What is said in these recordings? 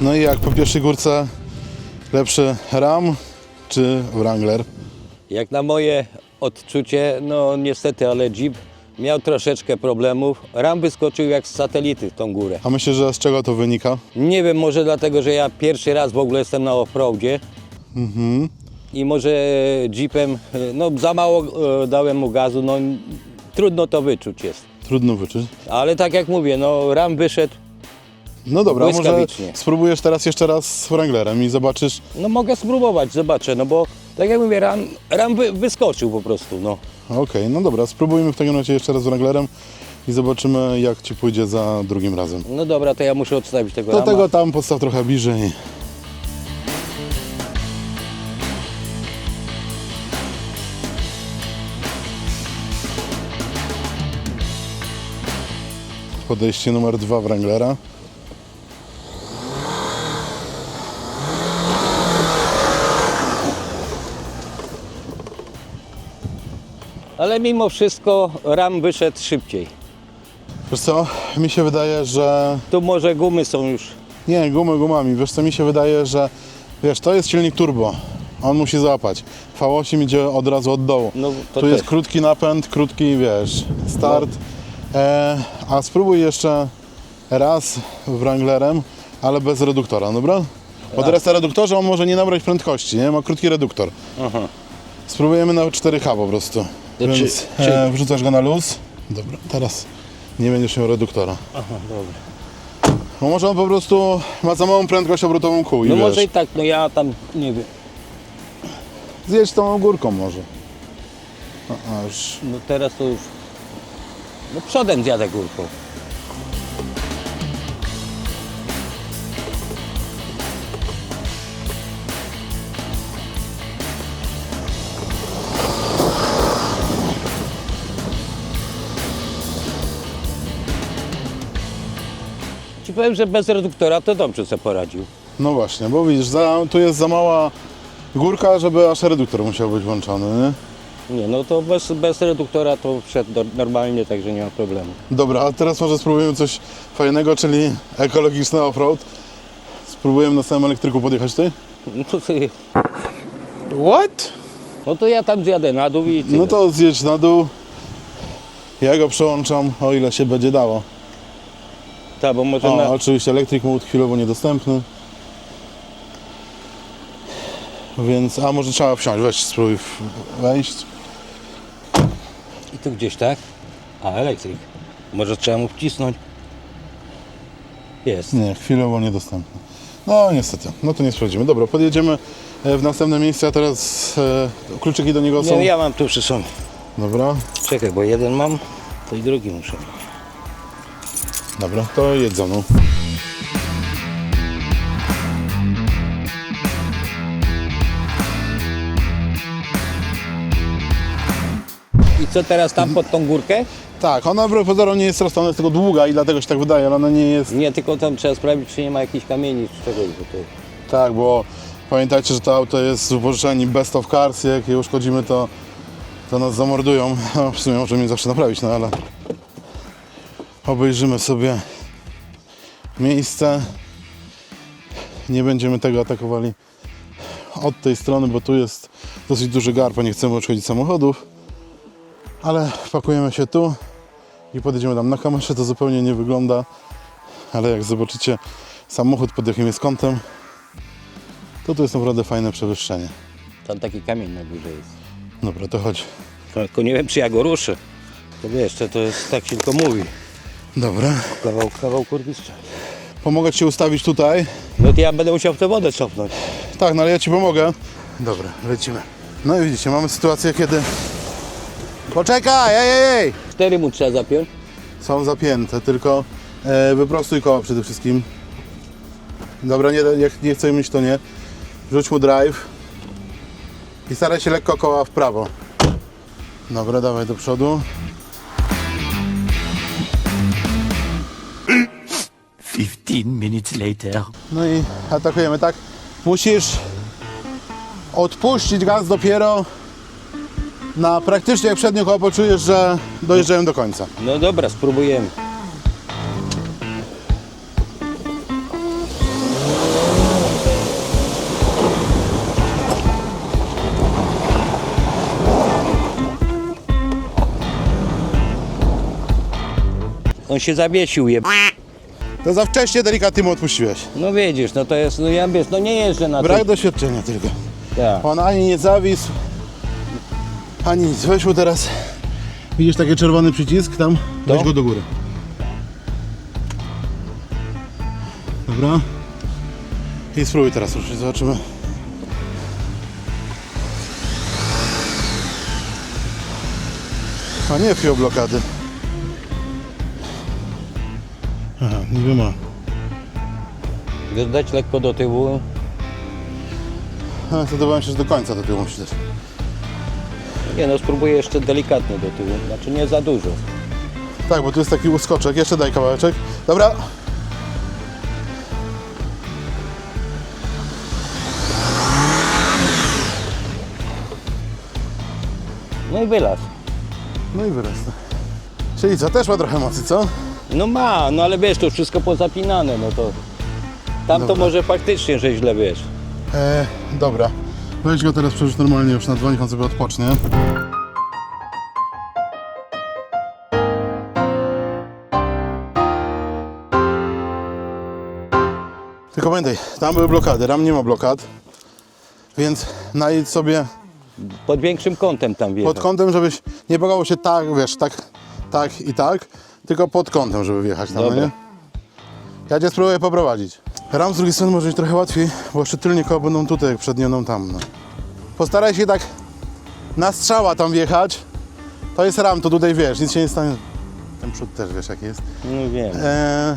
No i jak po pierwszej górce lepszy Ram czy Wrangler? Jak na moje odczucie, no niestety, ale Jeep miał troszeczkę problemów. Ram wyskoczył jak z satelity w tą górę. A myślę, że z czego to wynika? Nie wiem, może dlatego, że ja pierwszy raz w ogóle jestem na offroadzie. I może Jeepem, no za mało e, dałem mu gazu, no trudno to wyczuć jest. Trudno wyczuć. Ale tak jak mówię, no Ram wyszedł, No dobra, może Błyskawicznie. spróbujesz teraz jeszcze raz z Wranglerem i zobaczysz. no mogę spróbować, zobaczę, no bo tak jak mówię, Ram, Ram wy, wyskoczył po prostu, no. Okej, no dobra, spróbujmy w takim razie jeszcze raz z Wranglerem i zobaczymy jak Ci pójdzie za drugim razem. No dobra, to ja muszę odstawić tego Do Rama. tego tam podstaw trochę bliżej. Podejście numer dwa Wranglera. Ale mimo wszystko Ram wyszedł szybciej. Wiesz co, mi się wydaje, że... Tu może gumy są już. Nie, gumy gumami. Wiesz co, mi się wydaje, że... Wiesz, to jest silnik turbo. On musi złapać. V8 idzie od razu od dołu. No, tu jest też. krótki napęd, krótki, wiesz, start. E, a spróbuj jeszcze raz Wranglerem, ale bez reduktora, dobra? Bo teraz na reduktorze on może nie nabrać prędkości, nie? Ma krótki reduktor. Aha. Spróbujemy na 4H po prostu. To czy- Więc czy- e, wrzucasz go na luz. Dobra, teraz nie będziesz miał reduktora. Aha, dobra. Bo może on po prostu ma za małą prędkość obrotową kół i No wiesz, może i tak, no ja tam nie wiem. zjedź tą górką może. A, aż. No teraz to już. No przodem zjadę górką. Powiem, że bez reduktora to dobrze sobie poradził. No właśnie, bo widzisz, za, tu jest za mała górka, żeby aż reduktor musiał być włączony, nie? Nie, no to bez, bez reduktora to wszedł do, normalnie, także nie ma problemu. Dobra, a teraz może spróbujemy coś fajnego, czyli ekologiczny offroad. Spróbujemy na samym elektryku podjechać ty? No to, What? no to ja tam zjadę na dół i tyle. No to zjedź na dół. Ja go przełączam, o ile się będzie dało. Tak, bo może O, na... oczywiście elektryk mode chwilowo niedostępny. Więc, a może trzeba wsiąść, weź spróbuj wejść. I tu gdzieś, tak? A, elektryk. Może trzeba mu wcisnąć. Jest. Nie, chwilowo niedostępny. No niestety, no to nie sprawdzimy. Dobra, podjedziemy e, w następne miejsce, a teraz e, kluczyki do niego są. Nie, ja mam tu przy sobie. Dobra, Czekaj, bo jeden mam, to i drugi muszę. Dobra, to mną. I co teraz tam pod tą górkę? Tak, ona wbrew pozorom nie jest rozstana, jest tylko długa i dlatego się tak wydaje, ale ona nie jest... Nie, tylko tam trzeba sprawdzić, czy nie ma jakichś kamieni czy czegoś, bo to... Tak, bo pamiętajcie, że to auto jest z wypożyczalni Best of Cars, jak je uszkodzimy, to, to nas zamordują. W sumie możemy je zawsze naprawić, no ale obejrzymy sobie miejsce. Nie będziemy tego atakowali od tej strony, bo tu jest dosyć duży garb, nie chcemy uszkodzić samochodów. Ale pakujemy się tu i podjedziemy tam. Na kamerze to zupełnie nie wygląda, ale jak zobaczycie samochód pod jakim jest kątem, to tu jest naprawdę fajne przewyższenie. Tam taki kamień na górze jest. Dobra, to chodź. Tylko nie wiem, czy ja go ruszę. To wiesz, to, to jest tak się tylko mówi. Dobra. Kawał, kawał kurwistrza. Pomogę Ci ustawić tutaj. No to ja będę musiał w tę wodę cofnąć. Tak, no ale ja Ci pomogę. Dobra, lecimy. No i widzicie, mamy sytuację, kiedy... Poczekaj, ej, ej! Cztery mu trzeba zapiąć. Są zapięte, tylko e, wyprostuj koła przede wszystkim. Dobra, nie, jak nie chce mieć, to nie. Rzuć mu drive. I staraj się lekko koła w prawo. Dobra, dawaj do przodu. 15 minutes later. No i atakujemy, tak? Musisz odpuścić gaz dopiero na praktycznie jak przednie koło poczujesz, że dojeżdżają do końca. No dobra, spróbujemy. On się zawiesił je. To za wcześnie delikatnie mu odpuściłeś. No widzisz, no to jest, no ja wiesz, no nie jeżdżę na Brak doświadczenia tylko. Tak. On ani nie zawisł, ani nic. Weź mu teraz. Widzisz taki czerwony przycisk tam? To? Weź go do góry. Dobra. I spróbuj teraz ruszyć, zobaczymy. A nie wziął blokady. Niby ma. Dać lekko do tyłu. Zdecydowałem się, że do końca do tyłu musi dać. Nie no, spróbuję jeszcze delikatnie do tyłu. Znaczy nie za dużo. Tak, bo tu jest taki uskoczek. Jeszcze daj kawałeczek. Dobra. No i wylaz. No i wyrasta. Czyli co, też ma trochę mocy, co? No ma, no ale wiesz, to wszystko pozapinane, no to... Tam to Dobra. może faktycznie, że źle wiesz. E, dobra. Weź go teraz przerzuć normalnie już na niech on sobie odpocznie. Tylko pamiętaj, tam były blokady, ram nie ma blokad. Więc najedź sobie Pod większym kątem tam wjechał. pod kątem, żebyś nie bagało się tak, wiesz, tak, tak i tak, tylko pod kątem, żeby wjechać tam, no Dobra. nie? Ja cię spróbuję poprowadzić. Ram z drugiej strony może być trochę łatwiej, bo jeszcze tylnie koło będą tutaj, jak przed nią tam. No. Postaraj się tak na strzała tam wjechać. To jest ram, to tutaj wiesz, nic się nie stanie. Ten przód też wiesz jak jest. No wiem. Eee,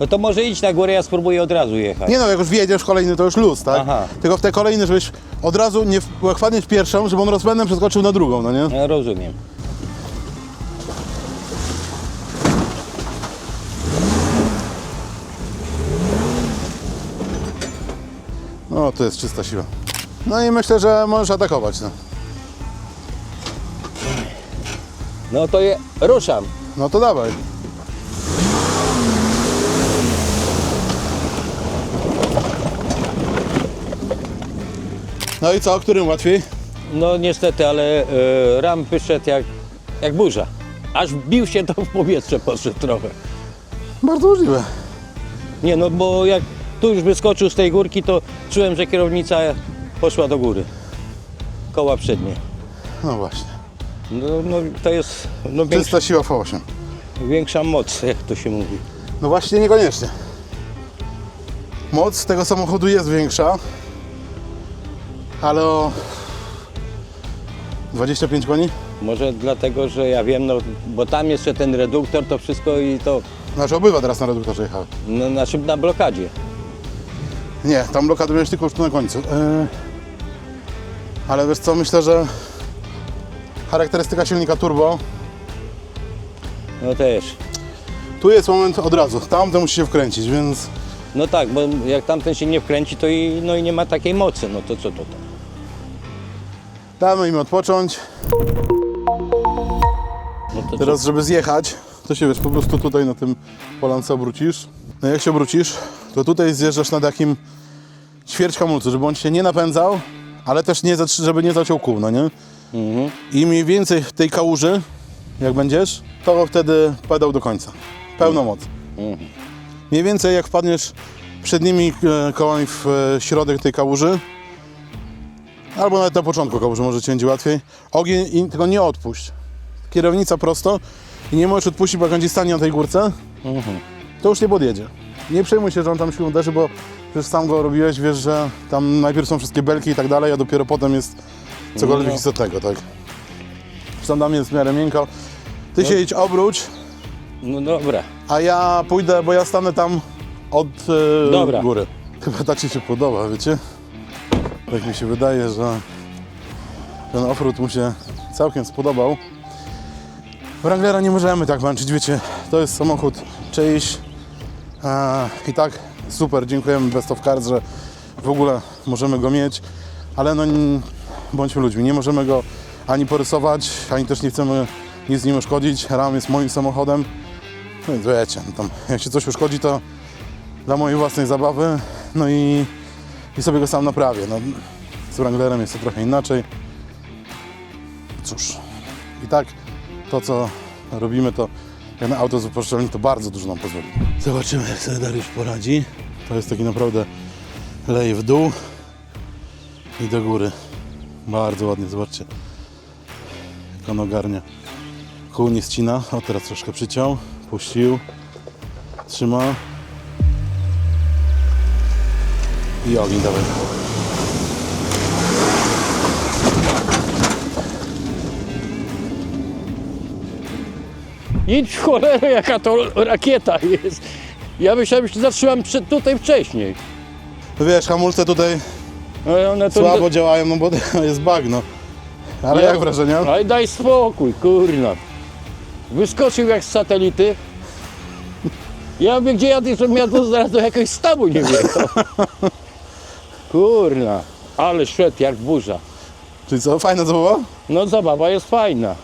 No to może idź na górę, ja spróbuję od razu jechać. nie no, jak już wjedziesz kolejny, to już luz, tak? Aha. Tylko w te kolejne, żebyś od razu nie w- jak wpadniesz pierwszą, żeby on rozpędem przeskoczył na drugą, no nie? Ja rozumiem. No, to jest czysta siła. No i myślę, że możesz atakować. No, No to je, ruszam. no to dawaj. No i co, którym łatwiej? No niestety, ale e, ram wyszedł jak, jak burza. Aż bił się to w powietrze poszedł trochę. Bardzo możliwe. Nie no, bo jak tu już wyskoczył z tej górki, to czułem, że kierownica poszła do góry. Koła przednie. No właśnie. No, no to jest no, większa, Czysta siła V8. większa moc, jak to się mówi. No właśnie niekoniecznie. Moc tego samochodu jest większa, ale o 25 koni? Może dlatego, że ja wiem, no bo tam jeszcze ten reduktor, to wszystko i to Znaczy obywa teraz na reduktorze jechałem. no, na, czym- na blokadzie. Nie, tam miałeś tylko już tu na końcu. Yy, ale wiesz co, myślę, że charakterystyka silnika turbo, No też. tu jest moment od razu, tamten musi się wkręcić, więc No tak, bo jak tamten się nie wkręci, to i, no i nie ma takiej mocy, no to co to tam? damy im odpocząć. No to co? Teraz, żeby zjechać, to się wiesz, po prostu tutaj na tym polance obrócisz. No jak się obrócisz, to tutaj zjeżdżasz na takim ćwierć hamulcu, żeby on się nie napędzał, ale też nie, żeby nie zaciął kół, no nie? Mhm. I mniej więcej w tej kałuży, jak będziesz, to wtedy pedał do końca. Pełną moc. Mhm. Mniej więcej jak wpadniesz przednimi e, kołami w e, środek tej kałuży, albo nawet na początku kałuży może Ci będzie łatwiej, ogień i tylko nie odpuść. Kierownica prosto i nie możesz odpuścić, bo jak on Ci stanie na tej górce, Mhm. to już nie podjedzie. Nie przejmuj się, że on tam siłą uderzy, bo przecież sam go robiłeś, wiesz, że tam najpierw są wszystkie belki i tak dalej, a dopiero potem jest cokolwiek No. istotnego, tak? Tam jest w miarę miękko. Ty się idź obróć, No dobra. a ja pójdę, bo ja stanę tam od e, Dobra. góry. Chyba tak Ci się podoba, wiecie? Tak mi się wydaje, że ten offroad mu się całkiem spodobał. Wranglera nie możemy tak męczyć, wiecie, to jest samochód czyjś. I tak super, dziękujemy Best of Cars, że w ogóle możemy go mieć, ale no bądźmy ludźmi, nie możemy go ani porysować, ani też nie chcemy nic z nim uszkodzić. Ram jest moim samochodem, no więc wiecie, no tam, jak się coś uszkodzi, to dla mojej własnej zabawy, no i, i sobie go sam naprawię. No, z Wranglerem jest to trochę inaczej. Cóż, i tak to, co robimy, to na auto z uproszczeniem to bardzo dużo nam pozwoli. Zobaczymy jak sobie Dariusz poradzi. To jest taki naprawdę lej w dół i do góry. Bardzo ładnie, zobaczcie. Jak on ogarnia. Kół nie ścina. O, teraz troszkę przyciął. Puścił. Trzyma. I ogień dawaj. Idź w cholerę, jaka to rakieta jest. Ja myślałem, że zatrzymam przed, tutaj wcześniej. No Wiesz, hamulce tutaj Ale one to słabo działają, no bo jest bagno. Ale Ja- jak wrażenia? Ale daj spokój, kurna. Wyskoczył jak z satelity. Ja mówię, gdzie jadę, żebym ja to zaraz do jakiegoś stawu nie wjechał. Kurna, ale szedł jak burza. Czyli co, fajna zabawa? No zabawa jest fajna.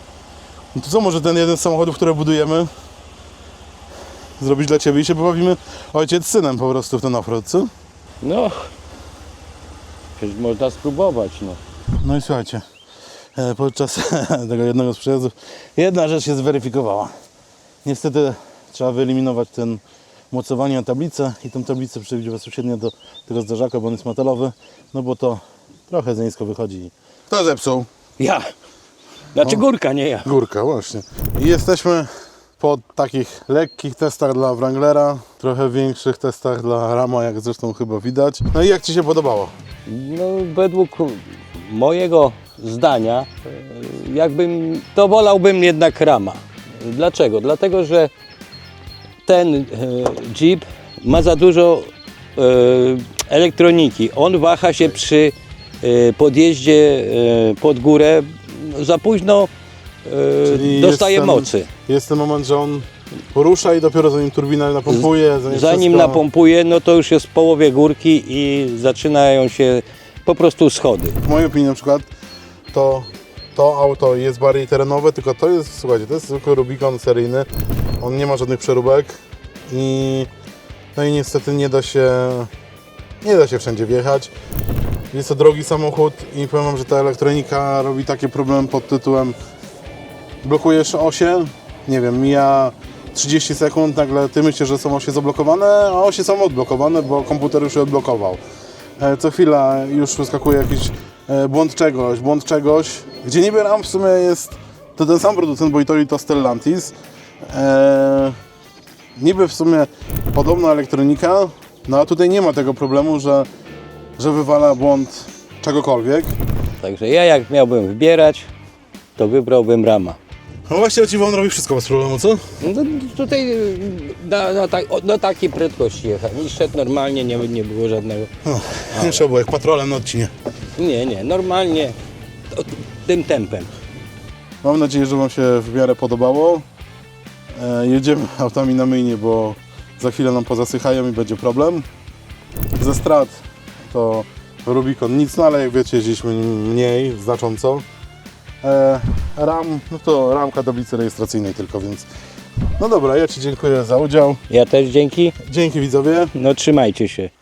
No to co, może ten jeden z samochodów, które budujemy zrobić dla Ciebie i się pobawimy ojciec z synem po prostu w ten offroad, co? No, przecież można spróbować, no. No i słuchajcie, e, podczas tego jednego z przejazdów jedna rzecz się zweryfikowała. Niestety trzeba wyeliminować ten mocowanie na tablicę i tą tablicę przywieźć bezpośrednio do tego zderzaka, bo on jest metalowy, no bo to trochę za nisko wychodzi. Kto zepsuł? Ja. Znaczy górka, nie ja. Górka, właśnie. I jesteśmy po takich lekkich testach dla Wranglera, trochę większych testach dla Rama, jak zresztą chyba widać. No i jak Ci się podobało? No, według mojego zdania, e, jakbym, to wolałbym jednak Rama. Dlaczego? Dlatego, że ten e, Jeep ma za dużo e, elektroniki. On waha się przy podjeździe pod górę. Za późno e, dostaje jest ten- mocy. Jest ten moment, że on porusza i dopiero zanim turbina napompuje, zanim, Zanim wszystko... napompuje, no to już jest w połowie górki i zaczynają się po prostu schody. W mojej opinii na przykład to, to auto jest bardziej terenowe, tylko to jest, słuchajcie, to jest zwykły Rubicon seryjny. On nie ma żadnych przeróbek i no i niestety nie da się nie da się wszędzie wjechać. Jest to drogi samochód i powiem wam, że ta elektronika robi takie problemy pod tytułem blokujesz osie, nie wiem, mija 30 sekund, nagle ty myślisz, że są osie zablokowane, a osie są odblokowane, bo komputer już je odblokował. E, Co chwila już wyskakuje jakiś e, błąd czegoś, błąd czegoś, gdzie niby RAM w sumie jest to ten sam producent, bo i to i to Stellantis. E, niby w sumie podobna elektronika, no a tutaj nie ma tego problemu, że, że wywala błąd czegokolwiek. Także ja jak miałbym wybierać, to wybrałbym Rama. No właśnie, ci on robi wszystko bez problemu, co? No, tutaj y, na, na, tak- na takiej prędkości jechałem i szedł normalnie, nie, nie było żadnego... Nie trzeba było, jak patrolem na odcinie. Nie, nie, normalnie to, tym tempem. Mam nadzieję, że Wam się w miarę podobało. E, jedziemy autami na myjnie, bo za chwilę nam pozasychają i będzie problem. Ze strat to Rubicon nic, no ale jak wiecie, jeździliśmy mniej, znacząco. E, RAM, no to ramka tablicy rejestracyjnej tylko, więc... No dobra, ja Ci dziękuję za udział. Ja też dzięki, Dzięki widzowie. no trzymajcie się.